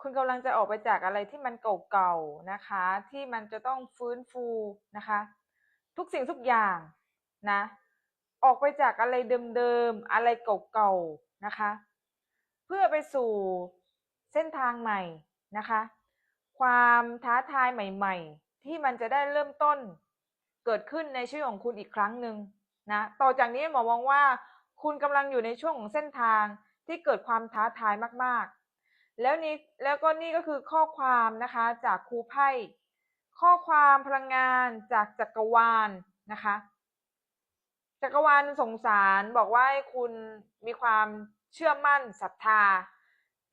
คุณกำลังจะออกไปจากอะไรที่มันเก่าๆนะคะ ที่มันจะต้องฟื้นฟูนะคะ ทุกสิ่งทุกอย่างนะ ออกไปจากอะไรเดิมๆอะไรเก่าๆนะคะ เพื่อไปสู่เส้นทางใหม่นะคะ ความท้าทายใหม่ ๆ ที่มันจะได้เริ่มต้นเกิดขึ้นในชีวิตของคุณอีกครั้งหนึ่งนะต่อจากนี้หมอมองว่า คุณกำลังอยู่ในช่วงของเส้นทางที่เกิดความท้าทายมากๆ แล้วนี้แล้วก็นี่ก็คือข้อความนะคะจากครูไพ่ข้อความพลังงานจากจักรวาลนะคะ จักรวาลสงสารบอกว่าให้คุณมีความเชื่อมั่นศรัทธา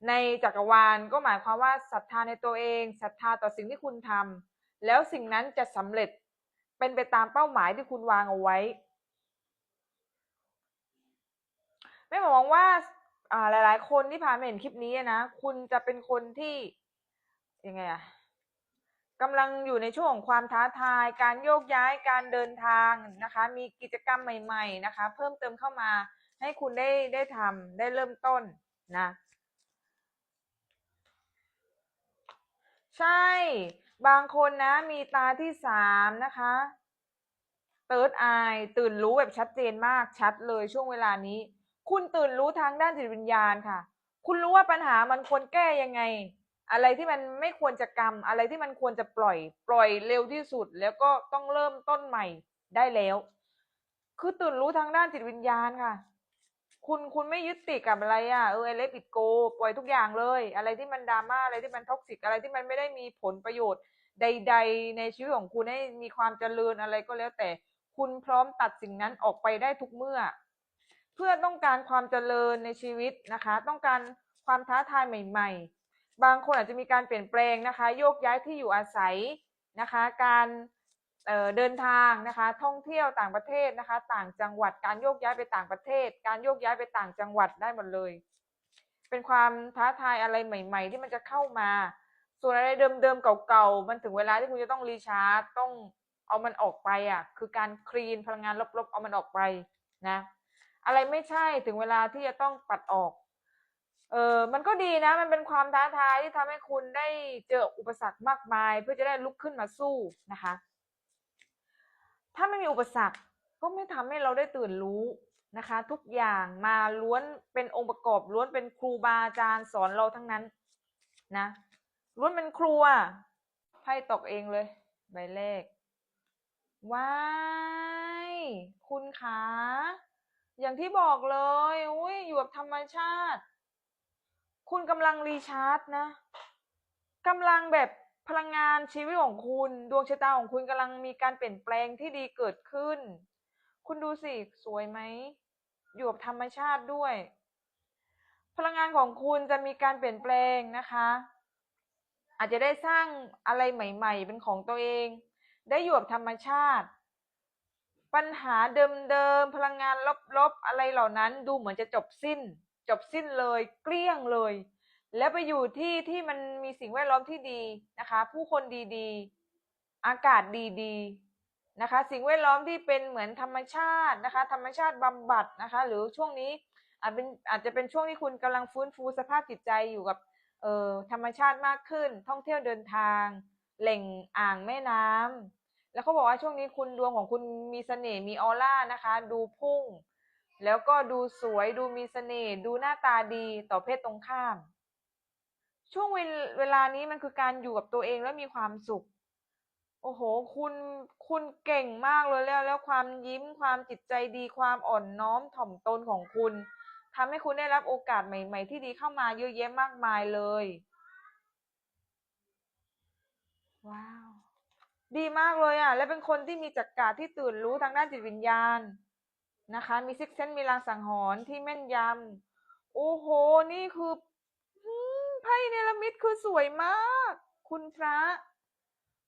ในจักรวาลก็หมายความว่าศรัทธาในตัวเองศรัทธาต่อสิ่งที่คุณทำแล้วสิ่งนั้นจะสำเร็จเป็นไปตามเป้าหมายที่คุณวางเอาไว้ไม่หวังว่า อ่าหลาย ๆ คนที่ผ่านมาเห็นคลิปนี้นะคุณจะเป็นคนที่ยังไงอะกำลังอยู่ในช่วงของความท้าทาย การโยกย้ายการเดินทางนะคะ มีกิจกรรมใหม่ ๆ นะคะ เพิ่มเติมเข้ามาให้คุณได้ได้ทำได้เริ่มต้นนะ ใช่ บางคนนะ มีตาที่สามนะคะเติร์ดไอตื่นรู้แบบชัดเจนมากชัดเลยช่วงเวลานี้ คุณตื่นรู้ทางด้านจิตวิญญาณค่ะ คุณรู้ว่าปัญหามันควรแก้ยังไง อะไรที่มันไม่ควรจะกรรม อะไรที่มันควรจะปล่อย ปล่อยเร็วที่สุด แล้วก็ต้องเริ่มต้นใหม่ได้แล้ว คือตื่นรู้ทางด้านจิตวิญญาณค่ะ คุณคุณไม่ยึดติดกับอะไรอะเออไอเล็กปิดโก ปล่อยทุกอย่างเลย อะไรที่มันดราม่าอะไรที่มันท็อกซิกอะไรที่มันไม่ได้มีผลประโยชน์ใด ๆ ในชีวิตของคุณให้มีความเจริญอะไรก็แล้วแต่ คุณพร้อมตัดสิ่งนั้นออกไปได้ทุกเมื่อ เพื่อต้องการความเจริญในชีวิตนะคะ ต้องการความท้าทายใหม่ ๆ บางคนอาจจะมีการเปลี่ยนแปลงนะคะ โยกย้ายที่อยู่อาศัยนะคะ การเเดินทางนะคะ ท่องเที่ยวต่างประเทศนะคะ ต่างจังหวัด การโยกย้ายไปต่างประเทศ การโยกย้ายไปต่างจังหวัดได้หมดเลย เป็นความท้าทายอะไรใหม่ ๆ ที่มันจะเข้ามา ส่วนอะไรเดิมๆเก่าๆ มันถึงเวลาที่คุณจะต้องรีชาร์จต้องเอามันออกไปอะ คือการคลีนพลังงานลบๆ เอามันออกไปนะ อะไรไม่ใช่ถึงเวลาที่จะต้องปัดออก เออมันก็ดีนะ มันเป็นความท้าทายที่ทำให้คุณได้เจออุปสรรคมากมาย เพื่อจะได้ลุกขึ้นมาสู้นะคะ ถ้าไม่มีอุปสรรคก็ไม่ทำให้เราได้ตื่นรู้นะคะ ทุกอย่างมาล้วนเป็นองค์ประกอบล้วนเป็นครูบาอาจารย์สอนเราทั้งนั้นนะล้วนเป็นครูอะไพ่ตกเองเลยใบเลขว้ายคุณขา อย่างที่บอกเลยอุ้ยอยู่กับธรรมชาติ คุณกำลังรีชาร์จนะกำลังแบบพลังงานชีวิตของคุณ ดวงชะตาของคุณกำลังมีการเปลี่ยนแปลงที่ดีเกิดขึ้น คุณดูสิ สวยไหมอยู่กับธรรมชาติด้วย พลังงานของคุณจะมีการเปลี่ยนแปลงนะคะ อาจจะได้สร้างอะไรใหม่ ๆ เป็นของตัวเอง ได้อยู่กับธรรมชาติ ปัญหาเดิมๆ พลังงานลบๆ อะไรเหล่านั้นดูเหมือนจะจบสิ้น จบสิ้นเลย เกลี้ยงเลย แล้วไปอยู่ที่ที่มันมีสิ่งแวดล้อมที่ดีนะคะ ผู้คนดีๆ อากาศดีๆนะคะ สิ่งแวดล้อมที่เป็นเหมือนธรรมชาตินะคะ ธรรมชาติบำบัดนะคะ หรือช่วงนี้อาจเป็นอาจจะเป็นช่วงที่คุณกำลังฟื้นฟูสภาพจิตใจอยู่กับเอ่อธรรมชาติมากขึ้น ท่องเที่ยวเดินทางแหล่งอ่างแม่น้ำ แล้วเขาบอกว่าช่วงนี้คุณดวงของคุณมีเสน่ห์มีออร่านะคะ ดูพุ่ง แล้วก็ดูสวยดูมีเสน่ห์ดูหน้าตาดีต่อเพศตรงข้าม ช่วงเวลานี้มันคือการอยู่กับตัวเองแล้วมีความสุข โอ้โห คุณคุณเก่งมากเลยแล้ว แล้วความยิ้มความจิตใจดีความอ่อนน้อมถ่อมตนของคุณทำให้คุณได้รับโอกาสใหม่ ๆ ที่ดีเข้ามาเยอะแยะมากมายเลย ว้าว ดีมากเลยอะ และเป็นคนที่มีจักระที่ตื่นรู้ทางด้านจิตวิญญาณนะคะ มีซิกเซนมีลางสังหรณ์ที่แม่นยำ โอ้โห นี่คือไพ่เนรมิตคือสวยมาก คุณพระ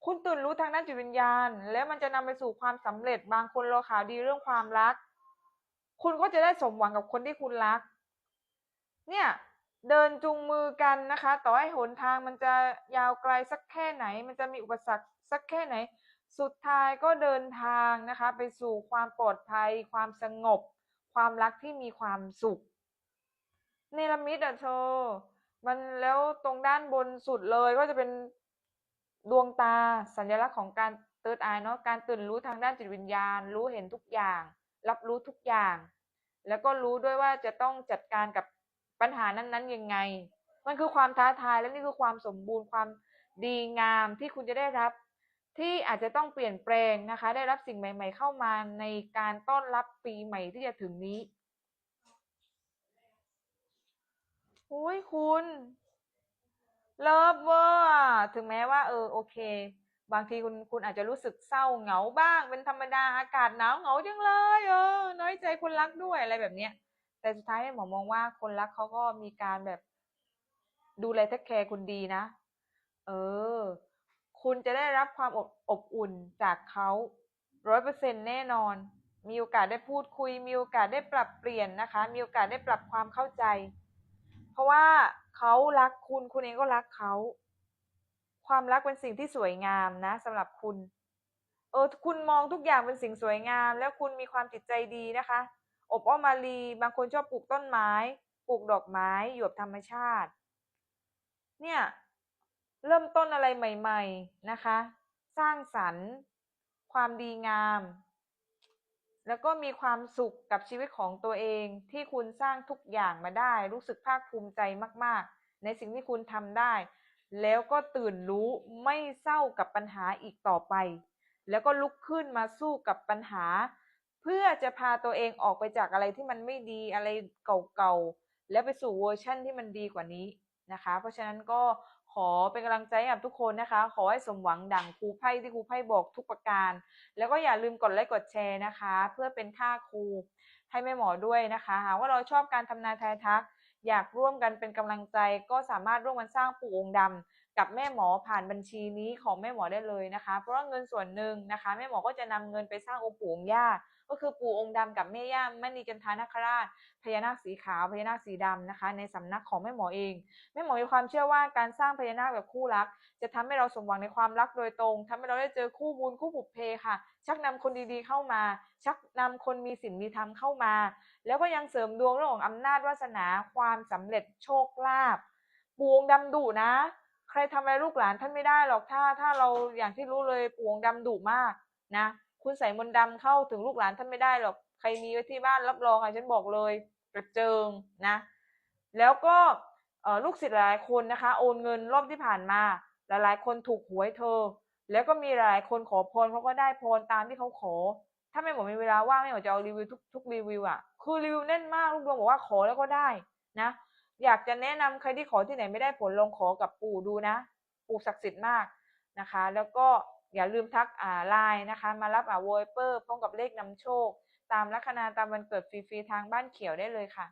คุณตื่นรู้ทางด้านจิตวิญญาณ และมันจะนำไปสู่ความสำเร็จ บางคนรอข่าวดีเรื่องความรัก คุณก็จะได้สมหวังกับคนที่คุณรัก เนี่ยเดินจูงมือกันนะคะ ต่อให้หนทางมันจะยาวไกลสักแค่ไหน มันจะมีอุปสรรค สักแค่ไหน สุดท้ายก็เดินทางนะคะ ไปสู่ความปลอดภัย ความสงบ ความรักที่มีความสุขเนรมิตอะเธอมันแล้วตรงด้านบนสุดเลยก็จะเป็นดวงตาสัญลักษณ์ของการเติร์ดไอเนาะการตื่นรู้ทางด้านจิตวิญญาณ รู้เห็นทุกอย่าง รับรู้ทุกอย่าง แล้วก็รู้ด้วยว่าจะต้องจัดการกับปัญหานั้นๆยังไง มันคือความท้าทายและนี่คือความสมบูรณ์ความดีงามที่คุณจะได้รับ ที่อาจจะต้องเปลี่ยนแปลงนะคะ ได้รับสิ่งใหม่ ๆ เข้ามาในการต้อนรับปีใหม่ที่จะถึงนี้โอ้ยคุณเลิฟเวอร์ถึงแม้ว่า เออโอเค บางทีคุณคุณอาจจะรู้สึกเศร้าเหงาบ้าง เป็นธรรมดาอากาศหนาวเหงาจังเลย เออ น้อยใจคนรักด้วยอะไรแบบเนี้ย แต่สุดท้ายหมอมองว่าคนรักเขาก็มีการแบบ ดูแลเทคแคร์คุณดีนะ เออ คุณจะได้รับความอบอบอุ่นจากเขาร้อยเปอร์เซ็นแน่นอน มีโอกาสได้พูดคุย มีโอกาสได้ปรับเปลี่ยนนะคะ มีโอกาสได้ปรับความเข้าใจ เพราะว่าเขารักคุณ คุณเองก็รักเขา ความรักเป็นสิ่งที่สวยงามนะสำหรับคุณ เออ คุณมองทุกอย่างเป็นสิ่งสวยงาม แล้วคุณมีความจิตใจดีนะคะ อบอ้อมมารี บางคนชอบปลูกต้นไม้ ปลูกดอกไม้อยู่กับธรรมชาติ เนี่ย เริ่มต้นอะไรใหม่ ๆนะคะ สร้างสรรค์ ความดีงาม แล้วก็มีความสุขกับชีวิตของตัวเองที่คุณสร้างทุกอย่างมาได้ รู้สึกภาคภูมิใจมาก ๆ ในสิ่งที่คุณทำได้ แล้วก็ตื่นรู้ไม่เศร้ากับปัญหาอีกต่อไป แล้วก็ลุกขึ้นมาสู้กับปัญหา เพื่อจะพาตัวเองออกไปจากอะไรที่มันไม่ดีอะไรเก่าๆแล้วไปสู่เวอร์ชั่นที่มันดีกว่านี้นะคะ เพราะฉะนั้นก็ ขอเป็นกำลังใจกับทุกคนนะคะ ขอให้สมหวังดังครูไพ่ที่ครูไพ่บอกทุกประการ แล้วก็อย่าลืมกดไลค์กดแชร์นะคะ เพื่อเป็นค่าครูให้แม่หมอด้วยนะคะหากว่าเราชอบการทำนายทายทัก อยากร่วมกันเป็นกำลังใจก็สามารถร่วมกันสร้างปู่องค์ดำกับแม่หมอผ่านบัญชีนี้ของแม่หมอได้เลยนะคะ เพราะว่าเงินส่วนหนึ่งนะคะ แม่หมอก็จะนำเงินไปสร้างองค์ปู่องค์ย่า ก็คือปู่องค์ดำกับแม่ย่ามณีจันทานาคราชพญานาคสีขาวพญานาคสีดำนะคะ ในสำนักของแม่หมอเองแม่หมอมีความเชื่อว่าการสร้างพญานาคแบบคู่รัก จะทำให้เราสมหวังในความรักโดยตรงทำให้เราได้เจอคู่บุญคู่บุพเพค่ะ ชักนำคนดีๆเข้ามา ชักนำคนมีศีลมีธรรมเข้ามา แล้วก็ยังเสริมดวงเรื่องของอำนาจวาสนาความสำเร็จโชคลาภปู่องค์ดำดุนะ ใครทำอะไรลูกหลานท่านไม่ได้หรอกถ้าถ้าเราอย่างที่รู้เลยปู่องค์ดำดุมากนะ คุณใส่มนต์ดำเข้าถึงลูกหลานท่านไม่ได้หรอก ใครมีไว้ที่บ้านรับรองค่ะฉันบอกเลยกระเจิงนะ แล้วก็ลูกศิษย์หลายคนนะคะ โอนเงินรอบที่ผ่านมา หลายๆ คนถูกหวยเธอ แล้วก็มีหลายคนขอพรเขาก็ได้พรตามที่เขาขอ ถ้าไม่หมดมีเวลาว่างไม่หมดจะเอารีวิวทุกทุกรีวิวอะ คือรีวิวแน่นมากลูกดวงบอกว่าขอแล้วก็ได้นะ อยากจะแนะนำใครที่ขอที่ไหนไม่ได้ผลลองขอกับปู่ดูนะ ปู่ศักดิ์สิทธิ์มากนะคะ แล้วก็ อย่าลืมทักอ่าไลน์นะคะ มารับอ่าโวเปอร์พร้อมกับเลขนำโชค ตามลัคนาตามวันเกิดฟรีๆทางบ้านเขียวได้เลยค่ะ